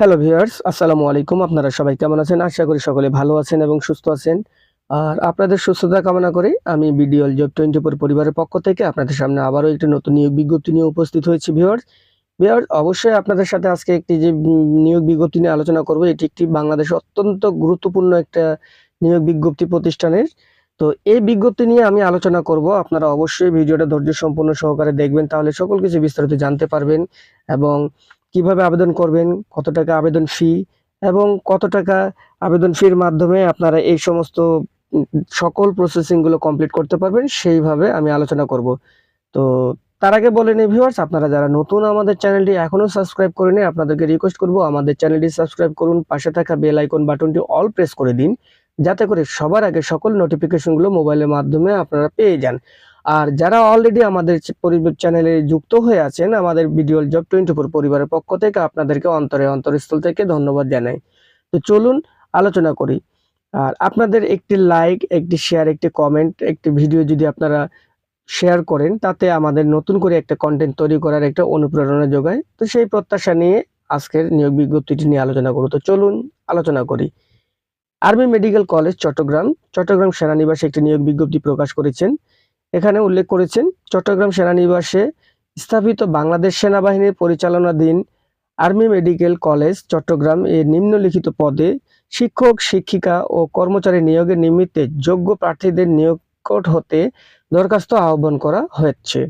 Hello viewers আসসালামু আলাইকুম আপনারা সবাই কেমন আছেন? আশা করি সকলে ভালো আছেন এবং সুস্থ আছেন। আর আপনাদের সুস্থতা কামনা করে আমি বিডিএল জব টোয়েন্টি ফোর পরিবারের পক্ষ থেকে আপনাদের সামনে আবারও একটি নতুন নিয়োগ বিজ্ঞপ্তি নিয়ে উপস্থিত হয়েছি ভিউয়ার্স ভিউয়ার্স অবশ্যই আপনাদের সাথে আজকে একটি যে নিয়োগ বিজ্ঞপ্তি নিয়ে আলোচনা করব, এটি একটি বাংলাদেশের অত্যন্ত গুরুত্বপূর্ণ একটা নিয়োগ বিজ্ঞপ্তি প্রতিষ্ঠানের। তো এই বিজ্ঞপ্তি নিয়ে আমি আলোচনা করব। আপনারা অবশ্যই ভিডিওটা ধৈর্য সম্পূর্ণ সহকারে দেখবেন, তাহলে সকল কিছু বিস্তারিত জানতে পারবেন এবং কীভাবে আবেদন করবেন, কত টাকা আবেদন ফি এবং কত টাকা আবেদন ফির মাধ্যমে আপনারা এই সমস্ত সকল প্রসেসিংগুলো কমপ্লিট করতে পারবেন, সেইভাবে আমি আলোচনা করব। তো তার আগে বলে নিই ভিউয়ার্স আপনারা যারা নতুন আমাদের চ্যানেলটি এখনও সাবস্ক্রাইব করে করেনি, আপনাদেরকে রিকোয়েস্ট করব আমাদের চ্যানেলটি সাবস্ক্রাইব করুন, পাশে থাকা বেল আইকন বাটনটি অল প্রেস করে দিন, যাতে করে সবার আগে সকল নোটিফিকেশনগুলো মোবাইলের মাধ্যমে আপনারা পেয়ে যান। আর যারা অলরেডি আমাদের পরিবার চ্যানেলে যুক্ত হয়ে আছেন, আমাদের ভিডিও জব টোয়েন্টি ফোর পরিবারের পক্ষ থেকে আপনাদেরকে অন্তরে অন্তরস্থল থেকে ধন্যবাদ জানাই। তো চলুন আলোচনা করি। আর আপনাদের একটি লাইক একটি শেয়ার একটি কমেন্ট একটি ভিডিও যদি আপনারা শেয়ার করেন, তাতে আমাদের নতুন করে একটা কন্টেন্ট তৈরি করার একটা অনুপ্রেরণা যোগায়। তো সেই প্রত্যাশা নিয়ে আজকের নিয়োগ বিজ্ঞপ্তিটি নিয়ে আলোচনা করব। তো চলুন আলোচনা করি। Army medical college Chittagong Chittagong সেনানিবাসে একটি নিয়োগ বিজ্ঞপ্তি প্রকাশ করেছেন। এখানে উল্লেখ করেছেন, চট্টগ্রাম সেনানিবাসে স্থাপিত বাংলাদেশ সেনাবাহিনীর পরিচালনাধীন আর্মি মেডিকেল কলেজ চট্টগ্রাম এর নিম্নলিখিত পদে শিক্ষক, শিক্ষিকা ও কর্মচারী নিয়োগের নিমিত্তে যোগ্য প্রার্থীদের নিয়োগ হতে দরখাস্ত আহ্বান করা হয়েছে।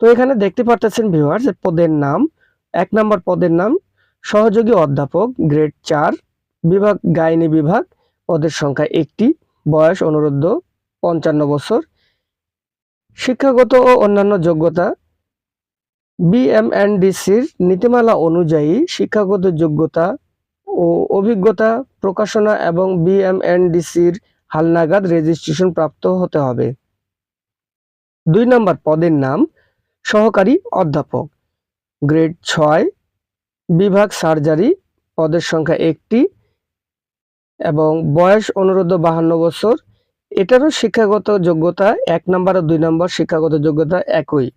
তো এখানে দেখতে পারতেছেন ভিউয়ার্স পদের নাম, এক নম্বর পদের নাম, সহযোগী অধ্যাপক গ্রেড চার, বিভাগ, গাইনি বিভাগ, পদের সংখ্যা একটি, বয়স অনুরোধ পঞ্চান্ন বছর শিক্ষাগত ও অন্যান্য যোগ্যতা। বিএমএনডিসির নীতিমালা অনুযায়ী শিক্ষাগত যোগ্যতা ও অভিজ্ঞতা প্রকাশনা এবং বিএমএনডিসির হালনাগাদ রেজিস্ট্রেশন প্রাপ্ত হতে হবে। দুই নম্বর পদের নাম, সহকারী অধ্যাপক। গ্রেড ছয়, বিভাগ সার্জারি, পদের সংখ্যা একটি এবং বয়স অনুরোধ বাহান্ন বছর। এটারও শিক্ষাগত যোগ্যতা এক নম্বর ও দুই নম্বর শিক্ষাগত যোগ্যতা একই।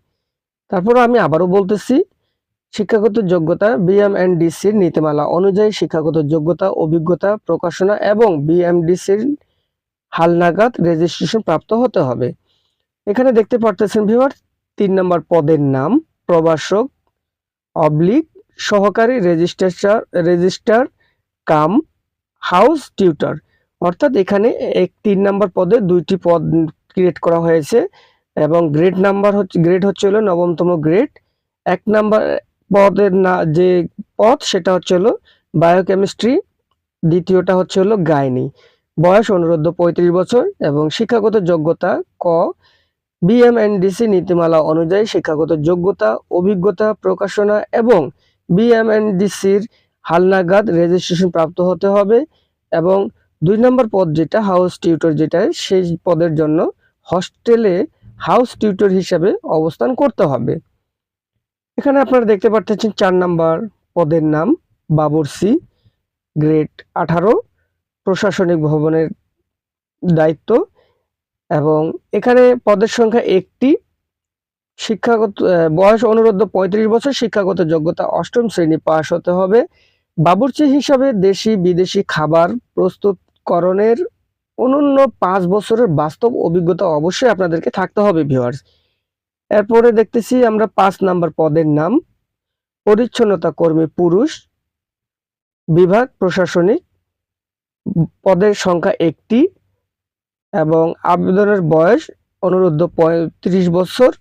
তারপর আমি আবারও বলতেছি, শিক্ষাগত যোগ্যতা বিএমএনডিসির নীতিমালা অনুযায়ী শিক্ষাগত যোগ্যতা, অভিজ্ঞতা, প্রকাশনা এবং বিএমডিসির হালনাগাদ রেজিস্ট্রেশন প্রাপ্ত হতে হবে। এখানে দেখতে পারতেছেন ভিউয়ার তিন নম্বর পদের নাম, প্রভাষক, অবলিক, সহকারী registrar registrar, cum, house, tutor. অর্থাৎ এখানে এক তিন নম্বর পদে দুইটি পদ ক্রিয়েট করা হয়েছে এবং গ্রেড নাম্বার হচ্ছে গ্রেড হচ্ছে হলো নবমতম গ্রেড এক নাম্বার পদের না, যে পদ সেটা হচ্ছে হলো বায়োকেমিস্ট্রি দ্বিতীয়টা হচ্ছে হলো গাইনি বয়স অনুরোধ পঁয়ত্রিশ বছর এবং শিক্ষাগত যোগ্যতা ক। বিএমএনডিসি নীতিমালা অনুযায়ী শিক্ষাগত যোগ্যতা, অভিজ্ঞতা, প্রকাশনা এবং বিএমএনডিসির হালনাগাদ রেজিস্ট্রেশন প্রাপ্ত হতে হবে এবং দুই নম্বর পদ যেটা হাউস টিউটর যেটা, সেই পদের জন্য হস্টেলে হাউস টিউটর হিসাবে অবস্থান করতে হবে। এখানে আপনারা দেখতে পাচ্ছেন চার নাম্বার পদের নাম বাবরসি গ্রেড আঠারো, প্রশাসনিক ভবনের দায়িত্ব এবং এখানে পদের সংখ্যা একটি, শিক্ষাগত বয়স অনুরোধ পঁয়ত্রিশ বছর, শিক্ষাগত যোগ্যতা অষ্টম শ্রেণি পাশ হতে হবে। বাবুর্চি হিসাবে দেশি বিদেশি খাবার প্রস্তুতকরণের অনন্য পাঁচ বছরের বাস্তব অভিজ্ঞতা অবশ্যই আপনাদেরকে থাকতে হবে ভিউয়ার্স এরপরে দেখতেছি আমরা পাঁচ নাম্বার পদের নাম। পরিচ্ছন্নতা কর্মী পুরুষ, বিভাগ প্রশাসনিক, পদের সংখ্যা একটি এবং আবেদনের বয়স অনুরোধ পঁয়ত্রিশ বছর।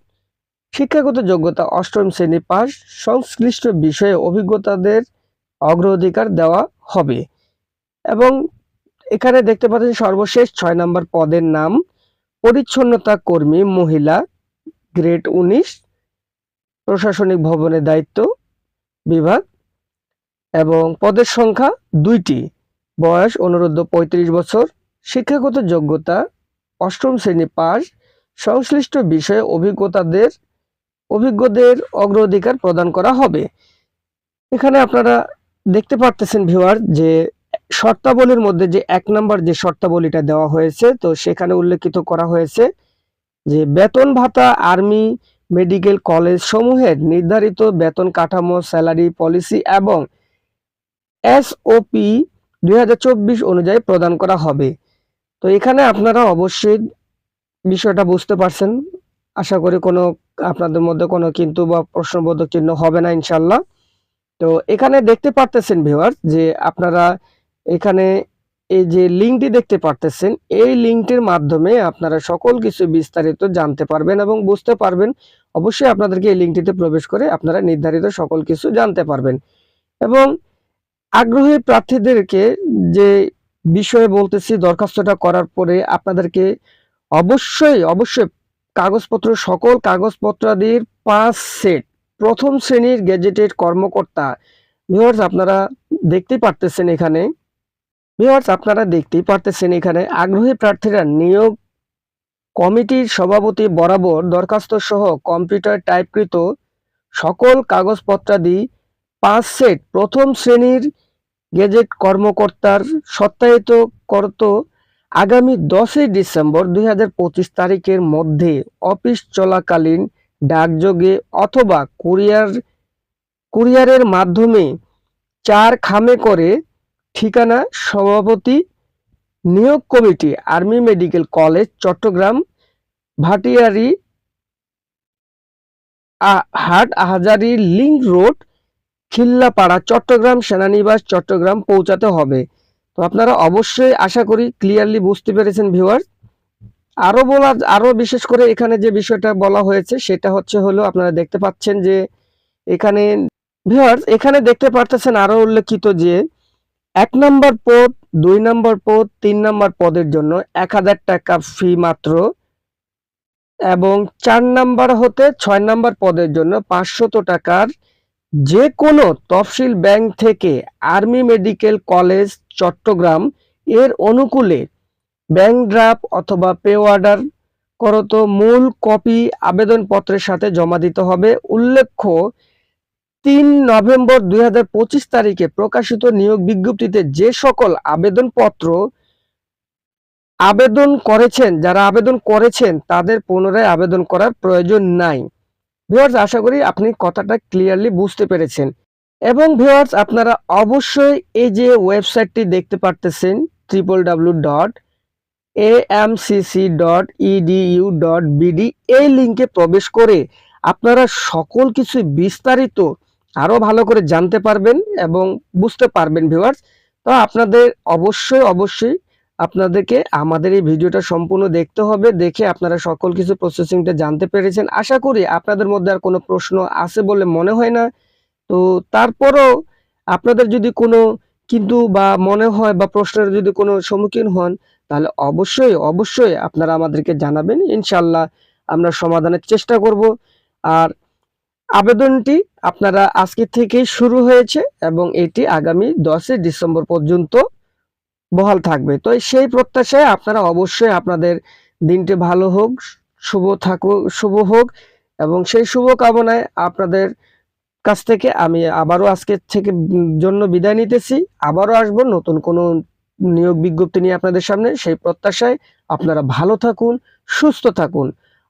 শিক্ষাগত যোগ্যতা অষ্টম শ্রেণি পাস, সংশ্লিষ্ট বিষয়ে অভিজ্ঞতাদের অগ্রাধিকার দেওয়া হবে। এবং এখানে দেখতে পাচ্ছেন সর্বশেষ ছয় নম্বর পদের নাম, পরিচ্ছন্নতা কর্মী, মহিলা, গ্রেড উনিশ, প্রশাসনিক ভবনের দায়িত্ব বিভাগ, এবং পদের সংখ্যা দুইটি, বয়স অনুরোধ পঁয়ত্রিশ বছর, শিক্ষাগত যোগ্যতা অষ্টম শ্রেণি পাস সংশ্লিষ্ট বিষয়ে অভিজ্ঞতাদের, অভিজ্ঞদের অগ্রাধিকার প্রদান করা হবে। এখানে আপনারা দেখতে পারতেছেন ভিউয়ার যে শর্তাবলীর মধ্যে যে এক নম্বর যে শর্তাবলীটা দেওয়া হয়েছে, তো সেখানে উল্লেখিত করা হয়েছে যে বেতন ভাতা, আর্মি, মেডিকেল কলেজ সমূহের নির্ধারিত বেতন কাঠামো, স্যালারি পলিসি এবং এসওপি দু হাজার চব্বিশ অনুযায়ী প্রদান করা হবে। তো এখানে আপনারা অবশ্যই বিষয়টা বুঝতে পারছেন। আশা করি কোনো আপনাদের মধ্যে কোনো কিন্তু বা প্রশ্নবোধক চিহ্ন হবে না ইনশাল্লাহ তো এখানে দেখতে পারতেছেন ভিউয়ার যে আপনারা এখানে এই যে লিঙ্কটি দেখতে পারতেছেন, এই লিঙ্কটির মাধ্যমে আপনারা সকল কিছু বিস্তারিত জানতে পারবেন এবং বুঝতে পারবেন। অবশ্যই আপনাদেরকে এই লিঙ্কটিতে প্রবেশ করে আপনারা নির্ধারিত সকল কিছু জানতে পারবেন। এবং আগ্রহী প্রার্থীদেরকে যে বিষয়ে বলতেছি, দরখাস্তটা করার পরে আপনাদেরকে অবশ্যই অবশ্যই কাগজপত্র, সকল কাগজপত্রাদির পাঁচ সেট, প্রথম শ্রেণির গেজেটেড কর্মকর্তা, ভিউয়ার্স, আপনারা দেখতে পারতেছেন এখানে। ভিউয়ার্স আপনারা দেখতেই পারতেছেন এখানে আগ্রহী প্রার্থীরা নিয়োগ কমিটির সভাপতি বরাবর দরখাস্ত সহ কম্পিউটার টাইপকৃত সকল কাগজপত্রাদি, পাঁচ সেট প্রথম শ্রেণির গেজেট কর্মকর্তার সত্যায়িত করত আগামী দশই ডিসেম্বর দুই হাজার পঁচিশ তারিখের মধ্যে অফিস চলাকালীন ডাকযোগে অথবা কুরিয়ার, কুরিয়ারের মাধ্যমে চার খামে করে ঠিকানা সভাপতি, নিয়োগ committee, army medical college, Chittagong, Bhatiari Hat Ahajari link road, Khillapara, Chittagong সেনানিবাস, Chittagong পৌঁছাতে হবে। তো আপনারা অবশ্যই আশা করি ক্লিয়ারলি বুঝতে পেরেছেন ভিউয়ার আরও বলা আরও বিশেষ করে এখানে যে বিষয়টা বলা হয়েছে, সেটা হচ্ছে হলো আপনারা দেখতে পাচ্ছেন যে এখানে ভিউয়ার এখানে দেখতে পারতেছেন আরও উল্লেখিত যে এক নম্বর পদ, দুই নম্বর পদ, তিন নম্বর পদের জন্য এক হাজার টাকা ফি মাত্র এবং চার নাম্বার হতে ছয় নাম্বার পদের জন্য পাঁচশত টাকার যে কোনো তফসিল ব্যাংক থেকে আর্মি মেডিকেল কলেজ, চট্টগ্রাম এর অনুকূলে ব্যাংক ড্রাফট অথবা পে অর্ডার করত মূল কপি আবেদনপত্রের সাথে জমা দিতে হবে। উল্লেখ্য তিন নভেম্বর দুই হাজার পঁচিশ তারিখে প্রকাশিত নিয়োগ বিজ্ঞপ্তিতে যে সকল আবেদনপত্র আবেদন করেছেন, যারা আবেদন করেছেন, তাদের পুনরায় আবেদন করার প্রয়োজন নাই। ভিউয়ার্স আশা করি আপনি কথাটা ক্লিয়ারলি বুঝতে পেরেছেন। এবং ভিউয়ার্স আপনারা অবশ্যই এই যে ওয়েবসাইটটি দেখতে পারতেছেন triple W dot AMCC dot EDU dot BD এই লিঙ্কে প্রবেশ করে আপনারা সকল কিছু বিস্তারিত আরও ভালো করে জানতে পারবেন এবং বুঝতে পারবেন ভিউয়ার্স তো আপনাদের অবশ্যই অবশ্যই আপনাদেরকে আমাদের এই ভিডিওটা সম্পূর্ণ দেখতে হবে, দেখে আপনারা সকল কিছু প্রসেসিংটা জানতে পেরেছেন। আশা করি আপনাদের মধ্যে আর কোনো প্রশ্ন আছে বলে মনে হয় না। তো তারপরও আপনাদের যদি কোনো কিন্তু বা মনে হয় বা প্রশ্নের যদি কোনো সম্মুখীন হন, তাহলে অবশ্যই অবশ্যই আপনারা আমাদেরকে জানাবেন। ইনশাল্লাহ আমরা সমাধানের চেষ্টা করব। আর আবেদনটি আপনারা আজকে থেকেই শুরু হয়েছে এবং এটি আগামী দশই ডিসেম্বর পর্যন্ত বহাল থাকবে। তো সেই প্রত্যাশায় আপনারা অবশ্যই আপনাদের দিনটি ভালো হোক, শুভ থাকুক শুভ হোক এবং সেই শুভ কামনায় আপনাদের কাছ থেকে আমি আবারও আজকে থেকে জন্য বিদায় নিতেছি। আবারও আসব নতুন কোনো নিয়োগ বিজ্ঞপ্তি নিয়ে আপনাদের সামনে। সেই প্রত্যাশায় আপনারা ভালো থাকুন, সুস্থ থাকুন।